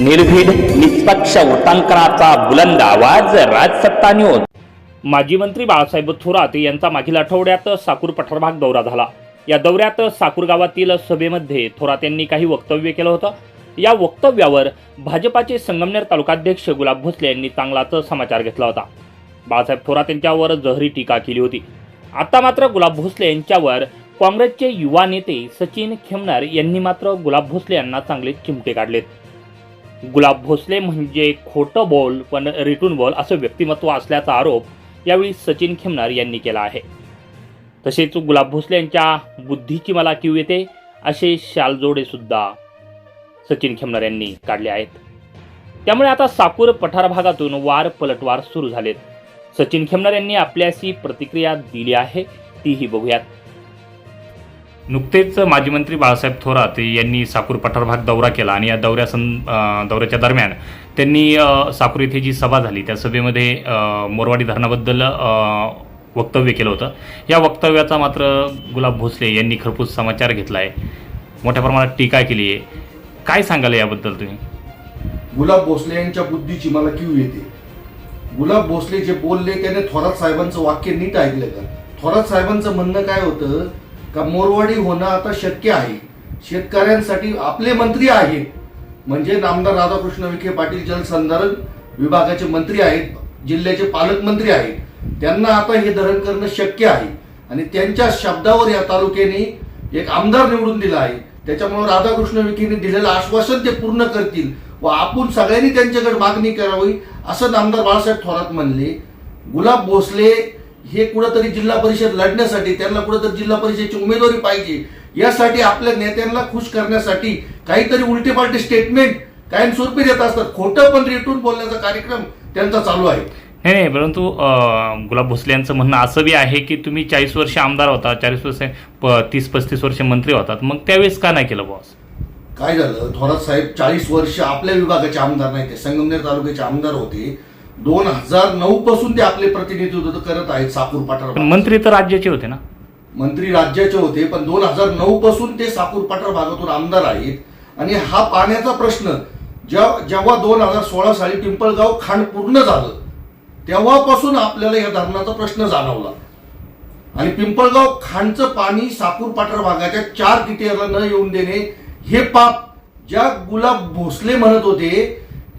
निर्भीड निष्पक्ष वृत्तांकनाचा बुलंद आवाज राजसत्ता न्यूज माजी मंत्री बाळासाहेब थोरात यांचा मागील आठवड्यात साकूर पठारभाग दौरा झाला. या दौऱ्यात साकूर गावातील सभेमध्ये थोरात यांनी काही वक्तव्य केलं होतं. या वक्तव्यावर भाजपाचे संगमनेर तालुकाध्यक्ष गुलाब भोसले यांनी चांगलाच समाचार घेतला होता. बाळासाहेब थोरात यांच्यावर जहरी टीका केली होती. आता मात्र गुलाब भोसले यांच्यावर काँग्रेसचे युवा नेते सचिन खेमनार यांनी मात्र गुलाब भोसले यांना चांगले चिमटे काढलेत. गुलाब भोसले म्हणजे खोटं बॉल पण रिटून बॉल असं व्यक्तिमत्व असल्याचा आरोप यावेळी सचिन खेमनार यांनी केला आहे. तसेच गुलाब भोसले यांच्या बुद्धीची मला किव येते असे शालजोडे सुद्धा सचिन खेमनार यांनी काढले आहेत. त्यामुळे आता साकूर पठार भागातून वार पलटवार सुरू झालेत. सचिन खेमनार यांनी आपल्याशी प्रतिक्रिया दिली आहे तीही बघूयात. नुकतेच माजी मंत्री बाळासाहेब थोरात यांनी साकूर पठार भाग दौरा केला आणि या दौऱ्या सं दौऱ्याच्या दरम्यान त्यांनी साकूर येथे जी सभा झाली त्या सभेमध्ये मोरवाडी धरणाबद्दल वक्तव्य केलं होतं. या वक्तव्याचा मात्र गुलाब भोसले यांनी खरपूस समाचार घेतला आहे मोठ्या प्रमाणात टीका केली आहे. काय सांगाल याबद्दल तुम्ही? गुलाब भोसले यांच्या बुद्धीची मला क्यू येते. गुलाब भोसले जे बोलले त्याने थोरात साहेबांचं वाक्य नीट ऐकलं का? थोरात साहेबांचं म्हणणं काय होतं? का मोरवाडी होणं आता शक्य आहे? शेतकऱ्यांसाठी आपले मंत्री आहेत. म्हणजे नामदार राधाकृष्ण विखे पाटील जलसंधारण विभागाचे मंत्री आहेत जिल्ह्याचे पालकमंत्री आहेत. त्यांना आता हे धरण करणं शक्य आहे. आणि त्यांच्या शब्दावर या तालुक्याने एक आमदार निवडून दिला आहे. त्याच्यामुळे राधाकृष्ण विखेने दिलेलं आश्वासन ते पूर्ण करतील व आपण सगळ्यांनी त्यांच्याकडे मागणी करावी असं नामदार बाळासाहेब थोरात म्हणले. गुलाब भोसले हे कुठंतरी जिल्हा परिषद लढण्यासाठी त्यांना कुठंतरी जिल्हा परिषदेची उमेदवारी पाहिजे यासाठी आपल्या नेत्यांना खुश करण्यासाठी काहीतरी उलटे पालटे स्टेटमेंट कायमस्वरूपी देत असतात. खोटं पण रेटून बोलण्याचा कार्यक्रम त्यांचा चालू आहे. नाही नाही परंतु गुलाब भोसले यांचं म्हणणं असं बी आहे की तुम्ही चाळीस वर्ष आमदार होता चाळीस वर्ष प तीस पस्तीस वर्ष मंत्री होतात मग त्यावेळेस का नाही केलं बॉस काय झालं? थोरात साहेब चाळीस वर्ष आपल्या विभागाचे आमदार नाही ते संगमनेर तालुक्याचे आमदार होते. दोन हजार नऊ पासून ते आपले प्रतिनिधित्व करत आहेत साकूर पाठार मंत्री तर राज्याचे होते ना? मंत्री राज्याचे होते पण दोन हजार नऊ पासून ते साकूर पाठार भागातून आमदार आहेत. आणि हा पाण्याचा प्रश्न जेव्हा जेव्हा दोन हजार सोळा साली पिंपळगाव खांड पूर्ण झालं तेव्हापासून आपल्याला या धरणाचा प्रश्न जाणवला. आणि पिंपळगाव खांडचं पाणी साकूर पाठार भागाच्या चार किटेला न येऊन देणे हे पाप ज्या गुलाब भोसले म्हणत होते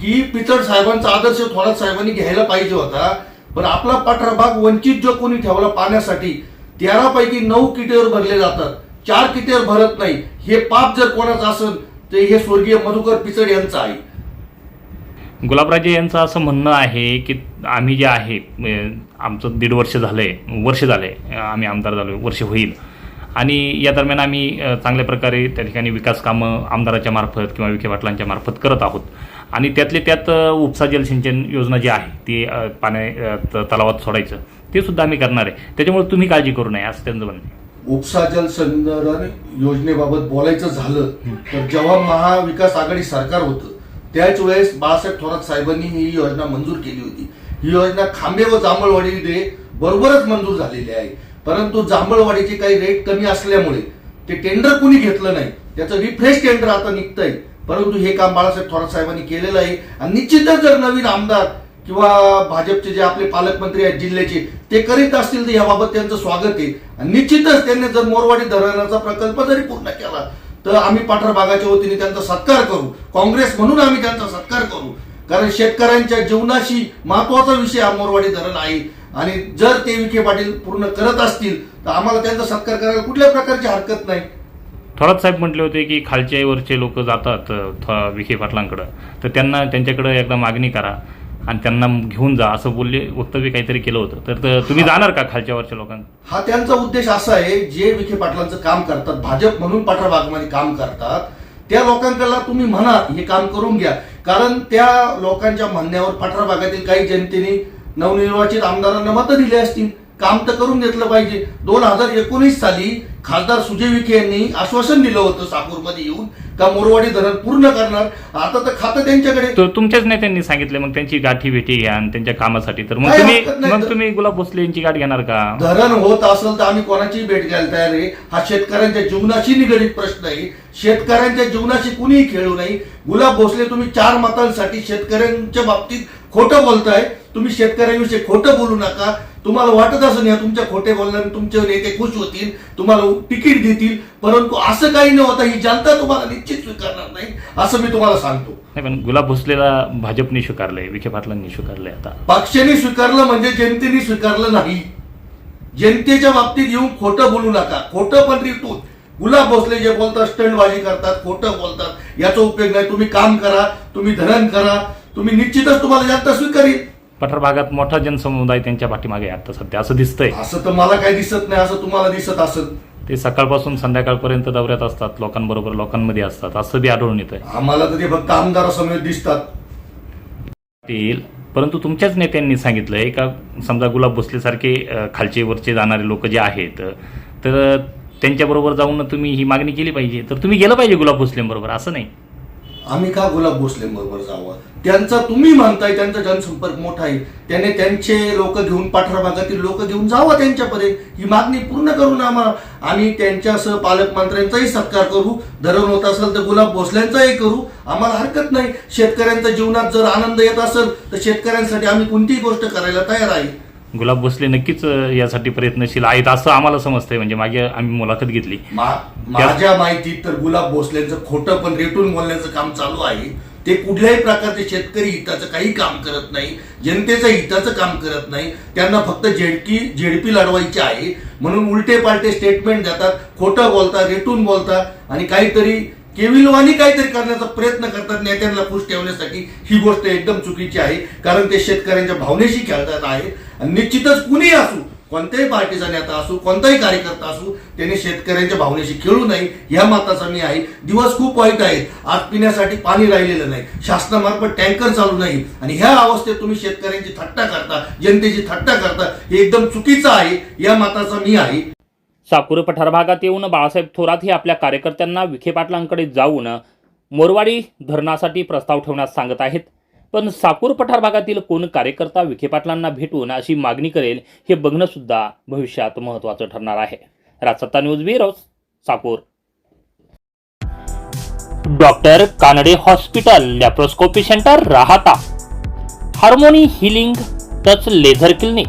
की पिचड साहेबांचा आदर्श थोरात साहेबांनी घ्यायला पाहिजे होता. पण आपला पाठार भाग वंचित जो कोणी ठेवला पाण्यासाठी तेरापैकी नऊ किटेवर भरले जातात. चार किटेवर भरत नाही. हे पाप जर कोणाचं असेल तर हे स्वर्गीय मधुकर पिचड यांचं आहे. गुलाबराजे यांचं असं म्हणणं आहे की आम्ही जे आहे आमचं दीड वर्ष झालं आहे वर्ष झालं आहे आम्ही आमदार झालो वर्ष होईल. आणि या दरम्यान आम्ही चांगल्या प्रकारे त्या ठिकाणी विकास कामं आमदाराच्या मार्फत किंवा विखे पाटलांच्या मार्फत करत आहोत. आणि त्यातले त्यात उपसा जलसिंचन योजना जी आहे ती पाण्या तलावात सोडायचं ते सुद्धा आम्ही करणार आहे. त्याच्यामुळे तुम्ही काळजी करू नये असं त्यांचं म्हणणं. उपसा जल संधारण योजनेबाबत बोलायचं झालं तर जेव्हा महाविकास आघाडी सरकार होतं त्याच वेळेस बाळासाहेब थोरात साहेबांनी ही योजना मंजूर केली होती. ही योजना खांबे व जांभळवाडीमध्ये बरोबरच मंजूर झालेली आहे. परंतु जांभळवाडीचे काही रेट कमी असल्यामुळे ते टेंडर कुणी घेतलं नाही त्याचं रिफ्रेश टेंडर आता निघतंय. परंतु हे काम बाळासाहेब थोरात साहेबांनी केलेलं आहे. आणि निश्चितच जर नवीन आमदार किंवा भाजपचे जे आपले पालकमंत्री आहेत जिल्ह्याचे ते करीत असतील तर याबाबत त्यांचं स्वागत आहे. आणि निश्चितच त्यांनी जर मोरवाडी धरणाचा प्रकल्प जरी पूर्ण केला तर आम्ही पाठर भागाच्या वतीने त्यांचा सत्कार करू. काँग्रेस म्हणून आम्ही त्यांचा सत्कार करू. कारण शेतकऱ्यांच्या जीवनाशी महत्त्वाचा विषय हा मोरवाडी धरण आहे. आणि जर ते विखे पाटील पूर्ण करत असतील तर आम्हाला त्यांचा सत्कार करायला कुठल्या प्रकारची हरकत नाही. थोरात साहेब म्हटले होते की खालच्या वरचे लोक जातात विखे पाटलांकडं. तर त्यांना त्यांच्याकडं एकदा मागणी करा आणि त्यांना घेऊन जा असं बोलले वक्तव्य काहीतरी केलं होतं. तर तुम्ही जाणार का खालच्या वरच्या लोकांना हा त्यांचा उद्देश असा आहे जे विखे पाटलांचं काम करतात भाजप म्हणून पाठरा भागमध्ये काम करतात त्या लोकांकडला तुम्ही म्हणा हे काम करून घ्या. कारण त्या लोकांच्या म्हणण्यावर पाठरा भागातील काही जनतेने नवनिर्वाचित आमदारांना मतं दिली असतील. काम तर करून घेतलं पाहिजे. दोन हजार एकोणीस साली खासदार सुजय विखे यांनी आश्वासन दिलं होतं साकूरमध्ये येऊन का मोरवाडी धरण पूर्ण करणार? आता तर खातं त्यांच्याकडे. तुमच्याच नेत्यांनी सांगितले मग त्यांची गाठी भेटी घ्या आणि त्यांच्या कामासाठी. तर मग तुम्ही. मग तुम्ही गुलाब भोसले यांची गाठ घेणार का? धरण होत असेल तर आम्ही कोणाची भेट घ्यायला तयार आहे. हा शेतकऱ्यांच्या जीवनाशी निगडीत प्रश्न आहे. शेतकऱ्यांच्या जीवनाशी कुणीही खेळू नाही गुलाब भोसले तुम्ही चार मतांसाठी शेतकऱ्यांच्या बाबतीत खोटं बोलताय तुम्ही शेतकऱ्यांविषयी खोटं बोलू नका. तुम्हाला वाटत असं या तुमच्या खोटे बोलण्याने तुमचे नेते खुश होतील तुम्हाला तिकीट देतील परंतु असं काही न होता ही जनता तुम्हाला निश्चित स्वीकारणार नाही असं मी तुम्हाला सांगतो. नाही पण गुलाब भोसलेला भाजपने स्वीकारलंय विखे पाटलांनी स्वीकारलंय आता. पक्षाने स्वीकारलं म्हणजे जनतेने स्वीकारलं नाही. जनतेच्या बाबतीत येऊन खोटं बोलू नका. खोटं पण रिटून गुलाब भोसले जे बोलतात स्टंटबाजी करतात खोटं बोलतात याचा उपयोग नाही. तुम्ही काम करा तुम्ही धरण करा तुम्ही निश्चितच तुम्हाला जनता स्वीकारेल पठार भागात मोठा जनसमुदाय त्यांच्या पाठीमागे आहे आता सध्या. असं दिसतंय. असं तर मला काही दिसत नाही असं तुम्हाला दिसत असेल. ते सकाळपासून संध्याकाळपर्यंत दौऱ्यात असतात लोकांबरोबर लोकांमध्ये असतात. असं बी आढळून येत आम्हाला तर ते फक्त आमदारासमोर दिसतात. येईल. परंतु तुमच्याच नेत्यांनी सांगितलंय का समजा गुलाब भोसलेसारखे अं, खालचे वरचे जाणारे लोक जे आहेत तर त्यांच्याबरोबर जाऊन तुम्ही ही मागणी केली पाहिजे. तर तुम्ही गेलं पाहिजे गुलाब भोसलेंबरोबर असं नाही? आम्ही का गुलाब भोसले बरोबर जावं? त्यांचा तुम्ही म्हणताय त्यांचा जनसंपर्क मोठा आहे. त्याने त्यांचे लोक घेऊन पाठरा भागातील लोक घेऊन जावं त्यांच्यापर्यंत. ही मागणी पूर्ण करून आम्हाला आम्ही त्यांच्यासह पालकमंत्र्यांचाही सत्कार करू. धरण होत असेल तर गुलाब भोसल्यांचाही करू. आम्हाला हरकत नाही. शेतकऱ्यांच्या जीवनात जर आनंद येत असेल तर शेतकऱ्यांसाठी आम्ही कोणतीही गोष्ट करायला तयार आहे. गुलाब भोसले नक्कीच यासाठी प्रयत्नशील आहेत असं आम्हाला समजतंय. म्हणजे मागे आम्ही मुलाखत घेतली. मा- माझ्या माहितीत तर गुलाब भोसलेंचं खोटं पण रेटून बोलण्याचं काम चालू आहे. ते कुठल्याही प्रकारचे शेतकरी हिताचं काही काम करत नाही जनतेचं हिताचं काम करत नाही. त्यांना फक्त झेडकी झेडपी लढवायची आहे. म्हणून उलटे पालटे स्टेटमेंट देतात खोटं बोलतात रेटून बोलतात. आणि काहीतरी केविलवाणी काहीतरी करण्याचा प्रयत्न करतात नेत्यांना खुश ठेवण्यासाठी. ही गोष्ट एकदम चुकीची आहे कारण ते शेतकऱ्यांच्या भावनेशी खेळतात आहे. आणि निश्चितच कुणीही असू कोणत्याही पार्टीचा नेता असू कोणताही कार्यकर्ता असू त्याने शेतकऱ्यांच्या भावनेशी खेळू नये या मताचा मी आहे. दिवस खूप वाईट आहेत. आज पिण्यासाठी पाणी राहिलेलं नाही. शासनामार्फत टँकर चालू नाही. आणि ह्या अवस्थेत तुम्ही शेतकऱ्यांची थट्टा करता जनतेची थट्टा करता हे एकदम चुकीचं आहे. या मताचा मी आहे. साकुरे पठार भागात येऊन बाळासाहेब थोरात हे आपल्या कार्यकर्त्यांना विखे पाटलांकडे जाऊन मोरवाडी धरणासाठी प्रस्ताव ठेवण्यास सांगत आहेत. पण साकूर पठार भागातील कोण कार्यकर्ता विखे पाटलांना भेटून अशी मागणी करेल हे बघणं सुद्धा भविष्यात महत्त्वाचं ठरणार आहे. Rajsatta news bureau Sakur. Doctor Kanade hospital laparoscopy centre Rahata. Harmony healing touch laser clinic.